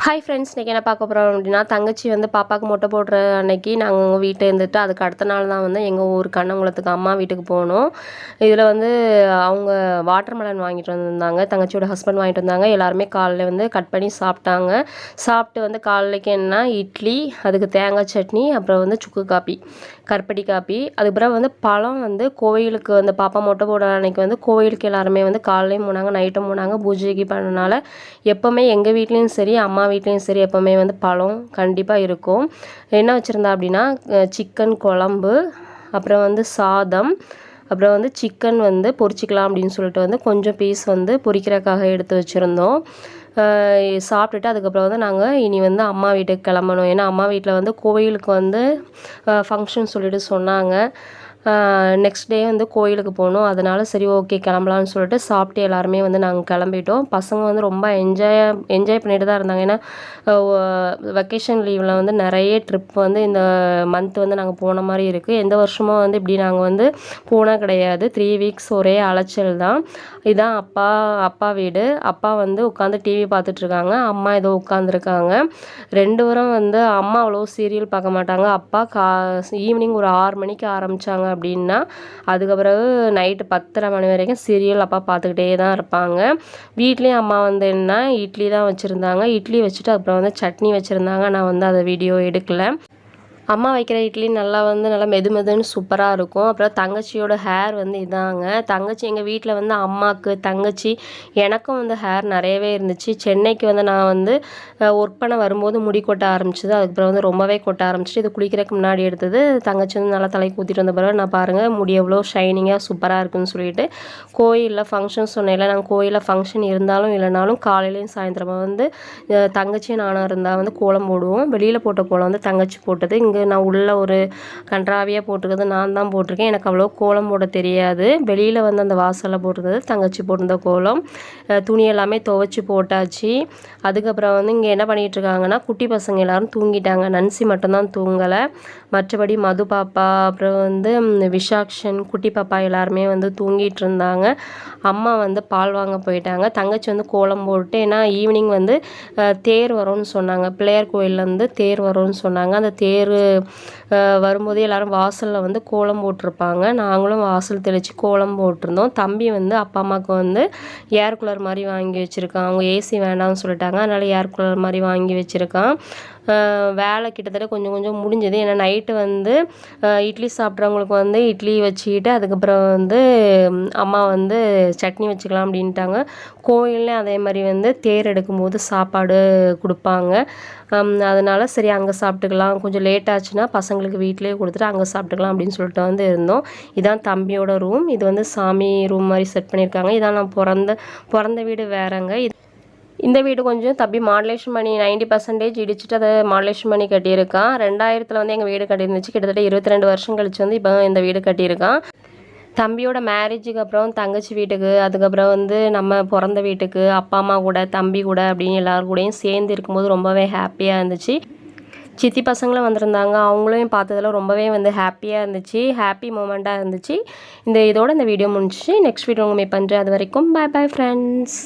Hi friends இன்றைக்கி என்ன பார்க்க போகிறோம் அப்படின்னா தங்கச்சி வந்து பாப்பாவுக்கு மொட்டை போடுற அன்னைக்கு நாங்கள் உங்கள் வீட்டில் இருந்துட்டு அதுக்கு அடுத்த நாள் தான் வந்து எங்கள் ஊர் கண்ணங்குளத்துக்கு அம்மா வீட்டுக்கு போனோம். இதில் வந்து அவங்க வாட்டர் மெலன் வாங்கிட்டு வந்திருந்தாங்க. தங்கச்சியோட ஹஸ்பண்ட் வாங்கிட்டு வந்தாங்க. எல்லாருமே காலையில் வந்து கட் பண்ணி சாப்பிட்டாங்க. சாப்பிட்டு வந்து காலைக்கு என்ன? இட்லி அதுக்கு தேங்காய் சட்னி அப்புறம் வந்து சுக்கு காப்பி. கருப்பட்டி காப்பி. அதுக்கப்புறம் வந்து பழம் வந்து கோயிலுக்கு வந்து பாப்பா மொட்டை போடுற அன்னைக்கு வந்து கோயிலுக்கு எல்லாருமே வந்து காலையிலையும் போனாங்க நைட்டும் போனாங்க பூஜைக்கு பண்ணனால எப்போவுமே எங்கள் வீட்லேயும் சரி அம்மா வீட்லேயும் சரி எப்போவுமே வந்து பழம் கண்டிப்பாக இருக்கும். என்ன வச்சுருந்தா அப்படின்னா சிக்கன் குழம்பு அப்புறம் வந்து சாதம் அப்புறம் வந்து சிக்கன் வந்து பொரிச்சிக்கலாம் அப்படின்னு சொல்லிட்டு வந்து கொஞ்சம் பீஸ் வந்து பொரிக்கிறதுக்காக எடுத்து வச்சுருந்தோம். சாப்பிட்டுட்டு அதுக்கப்புறம் வந்து நாங்கள் இனி வந்து அம்மா வீட்டுக்கு கிளம்பணும். ஏன்னா அம்மா வீட்டில் வந்து கோயிலுக்கு வந்து ஃபங்க்ஷன் சொல்லிட்டு சொன்னாங்க. நெக்ஸ்ட் டே வந்து கோயிலுக்கு போகணும். அதனால் சரி ஓகே கிளம்பலான்னு சொல்லிட்டு சாப்பிட்டு எல்லாருமே வந்து நாங்கள் கிளம்பிட்டோம். பசங்க வந்து ரொம்ப என்ஜாய் என்ஜாய் பண்ணிட்டு தான் இருந்தாங்க. ஏன்னா வெக்கேஷன் லீவில் வந்து நிறைய ட்ரிப் வந்து இந்த மந்த் வந்து நாங்கள் போன மாதிரி இருக்குது எந்த வருஷமும் வந்து இப்படி நாங்கள் வந்து போனால் கிடையாது. த்ரீ வீக்ஸ் ஒரே அலைச்சல் தான். இதுதான் அப்பா அப்பா வீடு. அப்பா வந்து உட்காந்து டிவி பார்த்துட்ருக்காங்க அம்மா ஏதோ உட்காந்துருக்காங்க ரெண்டு பேரும் வந்து அம்மா அவ்வளோ சீரியல் பார்க்க மாட்டாங்க. அப்பா கா ஈவினிங் ஒரு ஆறு மணிக்கு ஆரம்பித்தாங்க அப்படின்னா அதுக்கு பிறகு நைட்டு பத்தரை மணி வரைக்கும் சீரியல் அப்பா பார்த்துக்கிட்டே தான் இருப்பாங்க. வீட்லேயும் அம்மா வந்து என்ன இட்லி தான் வச்சுருந்தாங்க. இட்லி வச்சுட்டு அப்புறம் வந்து சட்னி வச்சுருந்தாங்க. நான் வந்து அதை வீடியோ எடுக்கலை. அம்மா வைக்கிற இட்லி நல்லா வந்து நல்லா மெது மெதுன்னு சூப்பராக இருக்கும். அப்புறம் தங்கச்சியோட ஹேர் வந்து இதாங்க. தங்கச்சி எங்கள் வீட்டில் வந்து அம்மாவுக்கு தங்கச்சி எனக்கும் வந்து ஹேர் நிறையவே இருந்துச்சு. சென்னைக்கு வந்து நான் வந்து ஒர்க் பண்ண வரும்போது முடி கொட்ட ஆரம்பிச்சிது. அதுக்கப்புறம் வந்து ரொம்பவே கொட்ட ஆரம்பிச்சிட்டு இது குளிக்கிறதுக்கு முன்னாடி எடுத்தது. தங்கச்சி வந்து நல்லா தலை ஊற்றிட்டு வந்த பிறகு நான் பாருங்கள் முடி எவ்வளோ ஷைனிங்காக சூப்பராக இருக்குன்னு சொல்லிட்டு கோயிலில் ஃபங்க்ஷன் சொன்னேன்ல நாங்கள் கோயிலில் ஃபங்க்ஷன் இருந்தாலும் இல்லைனாலும் காலையிலையும் சாயந்தரமாக வந்து தங்கச்சியும் நானும் இருந்தால் வந்து கோலம் போடுவோம். வெளியில் போட்ட கோலம் வந்து தங்கச்சி போட்டது. இங்கே நான் உள்ளே ஒரு கன்றாவியாக போட்டிருக்கிறது நான் தான் போட்டிருக்கேன். எனக்கு அவ்வளோ கோலம் போட தெரியாது. வெளியில் வந்து அந்த வாசலில் போட்டிருந்தது தங்கச்சி போட்டிருந்த கோலம். துணி எல்லாமே துவைச்சி போட்டாச்சு. அதுக்கப்புறம் வந்து இங்கே என்ன பண்ணிகிட்ருக்காங்கன்னா குட்டி பசங்க எல்லோரும் தூங்கிட்டாங்க. நன்சி மட்டும்தான் தூங்கலை. மற்றபடி மது பாப்பா அப்புறம் வந்து விஷாக்ஷன் குட்டி பாப்பா எல்லாருமே வந்து தூங்கிட்டு இருந்தாங்க அம்மா வந்து பால் வாங்க போயிட்டாங்க. தங்கச்சி வந்து கோலம் போட்டு ஏன்னா ஈவினிங் வந்து தேர் வரும்னு சொன்னாங்க. பிள்ளையார் கோயிலேருந்து தேர் வரும்னு சொன்னாங்க. அந்த தேர் வரும்போது எல்லோரும் வாசலில் வந்து கோலம் போட்டிருப்பாங்க. நாங்களும் வாசல் தெளித்து கோலம் போட்டிருந்தோம். தம்பி வந்து அப்பா அம்மாவுக்கு வந்து ஏர் கூலர் மாதிரி வாங்கி வச்சுருக்கான். அவங்க ஏசி வேண்டாம்னு சொல்லிட்டாங்க. அதனால் ஏர் கூலர் மாதிரி வாங்கி வச்சுருக்கான். வேலை கிட்டத்தட்ட கொஞ்சம் கொஞ்சம் முடிஞ்சது. ஏன்னா நைட்டு வந்து இட்லி சாப்பிட்றவங்களுக்கு வந்து இட்லி வச்சுக்கிட்டு அதுக்கப்புறம் வந்து அம்மா வந்து சட்னி வச்சுக்கலாம் அப்படின்ட்டாங்க. கோயில்லே அதே மாதிரி வந்து தேர் எடுக்கும்போது சாப்பாடு கொடுப்பாங்க. அதனால் சரி அங்கே சாப்பிட்டுக்கலாம். கொஞ்சம் லேட் ஆச்சுன்னா பசங்களுக்கு வீட்டிலே கொடுத்துட்டு அங்கே சாப்பிட்டுக்கலாம் அப்படின்னு சொல்லிட்டு வந்து இருந்தோம். இதான் தம்பியோட ரூம் இது வந்து சாமி ரூம் மாதிரி செட் பண்ணியிருக்காங்க. இதான் நான் பிறந்த பிறந்த வீடு வேறங்க. இது இந்த வீடு கொஞ்சம் தம்பி மாடலேஷன் பண்ணி நைன்டி பர்சன்டேஜ் இடிச்சுட்டு அதை மாடலேஷன் பண்ணி கட்டியிருக்கான். ரெண்டாயிரத்தில் வந்து எங்கள் வீடு கட்டியிருந்துச்சு. கிட்டத்தட்ட இருபத்தி ரெண்டு வருஷம் கழிச்சு வந்து இப்போ இந்த வீடு கட்டியிருக்கான். தம்பியோட மேரேஜுக்கு அப்புறம் தங்கச்சி வீட்டுக்கு அதுக்கப்புறம் வந்து நம்ம பிறந்த வீட்டுக்கு அப்பா அம்மா கூட தம்பி கூட அப்படின்னு எல்லாரும் கூடயும் சேர்ந்து இருக்கும்போது ரொம்பவே ஹாப்பியாக இருந்துச்சு. சித்தி பசங்களும் வந்திருந்தாங்க. அவங்களையும் பார்த்ததில் ரொம்பவே வந்து ஹாப்பியாக இருந்துச்சு. ஹாப்பி மூமெண்ட்டாக இருந்துச்சு. இந்த இதோட இந்த வீடியோ முடிஞ்சிச்சு. நெக்ஸ்ட் வீடியோ உங்கள் பண்ணுறேன் அது வரைக்கும் பாய் பாய் ஃப்ரெண்ட்ஸ்